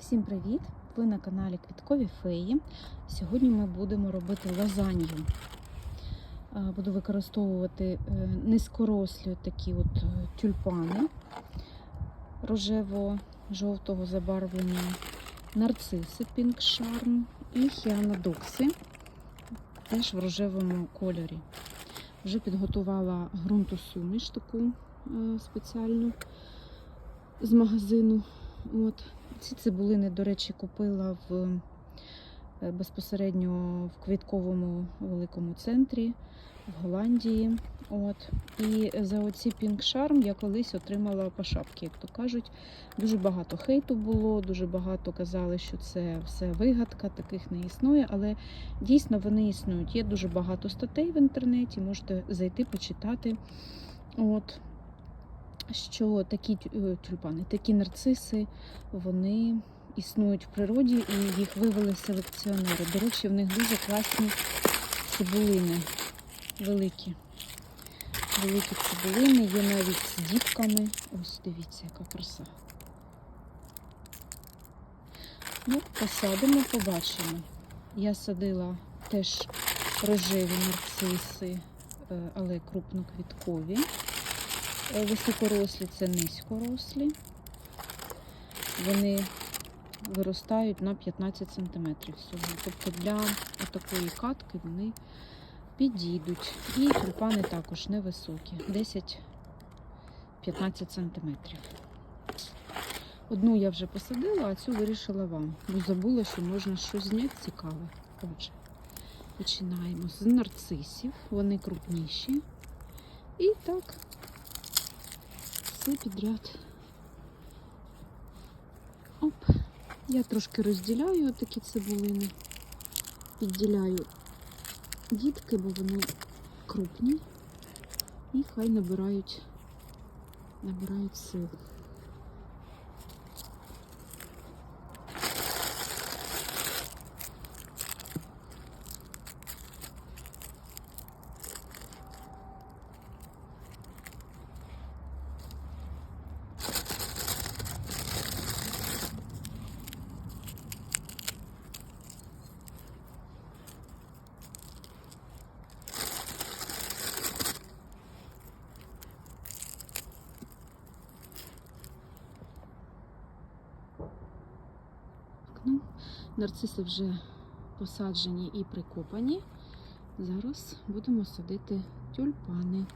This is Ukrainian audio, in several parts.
Всім привіт! Ви на каналі Квіткові Феї. Сьогодні ми будемо робити лазанью. Е, Буду використовувати е, низькорослі такі от е, тюльпани рожево-жовтого забарвлення, нарциси Pink Charm і хіанодокси теж в рожевому кольорі. Вже підготувала ґрунтосуміш таку е, спеціальну з магазину. От. Ці цибулини, до речі, купила в е, безпосередньо в квітковому великому центрі в Голландії. От. І за оці Charm я колись отримала по шапки, як то кажуть. Дуже багато хейту було, дуже багато казали, що це все вигадка, таких не існує, але дійсно вони існують. Є дуже багато статей в інтернеті, можете зайти почитати. От що такі е, тюльпани, такі нарциси, вони існують в природі і їх вивели селекціонери. До речі, в них дуже класні цибулини, великі. Великі цибулини, є навіть з дітками. Ось дивіться, яка краса. Ну, посадимо, побачимо. Я садила теж рожеві нарциси, е, але крупноквіткові. Е, Високорослі це низькорослі. Вони виростають на 15 см всього. Тобто для такої катки вони підійдуть. І тюльпани також невисокі, 10-15 см. Одну я вже посадила, а цю вирішила вам, бо забула, що можна щось зняти цікаве. Отже, починаємо з нарцисів, вони крупніші. І так все підряд. Оп. Я трошки розділяю такі цибулини. Підділяю дітки, бо вони крупні. І хай набирають, набирають сил. Ну, нарциси вже посаджені і прикопані. Зараз будемо садити тюльпани.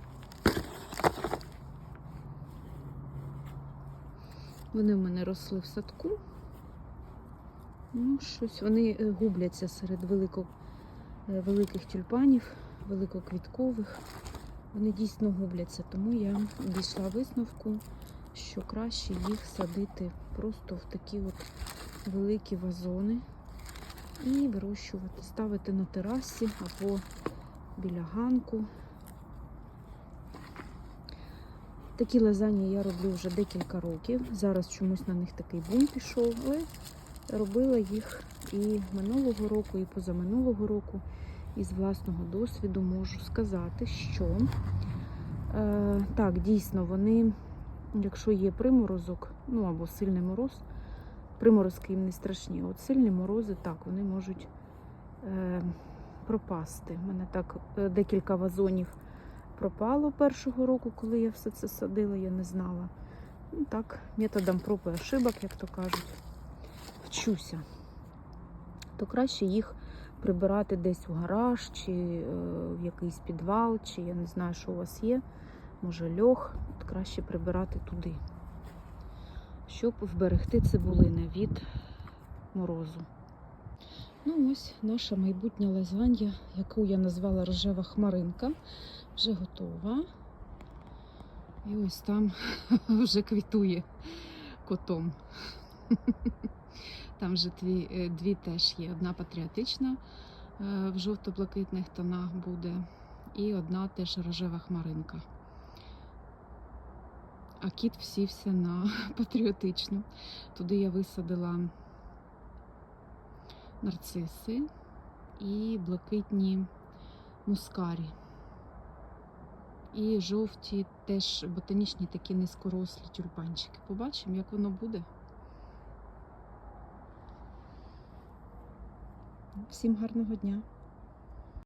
Вони в мене росли в садку. Ну, щось вони е, губляться серед велико, е, великих тюльпанів, великоквіткових. Вони дійсно губляться, тому я дійшла висновку, що краще їх садити просто в такі от великі вазони і вирощувати, ставити на терасі або біля ганку. Такі лазаньї я роблю вже декілька років. Зараз чомусь на них такий бум пішов, але робила їх і минулого року, і позаминулого року. І з власного досвіду можу сказати, що е, так, дійсно, вони, якщо є приморозок, ну або сильний мороз, приморозки їм не страшні. От сильні морози, так, вони можуть е, пропасти. У мене так е, декілька вазонів пропало першого року, коли я все це садила, я не знала. Ну, так, методом проб і ошибок, як то кажуть, вчуся. То краще їх прибирати десь у гараж, чи е, в якийсь підвал, чи я не знаю, що у вас є. Може льох, От краще прибирати туди щоб вберегти цибулини від морозу. Ну ось наша майбутня лазанья, яку я назвала рожева хмаринка, вже готова. І ось там вже квітує котом. Там вже дві, е, дві теж є. Одна патріотична е, в жовто-блакитних тонах буде, і одна теж рожева хмаринка а кіт всівся на патріотичну. Туди я висадила нарциси і блакитні мускарі. І жовті теж ботанічні такі низькорослі тюльпанчики. Побачимо, як воно буде. Всім гарного дня!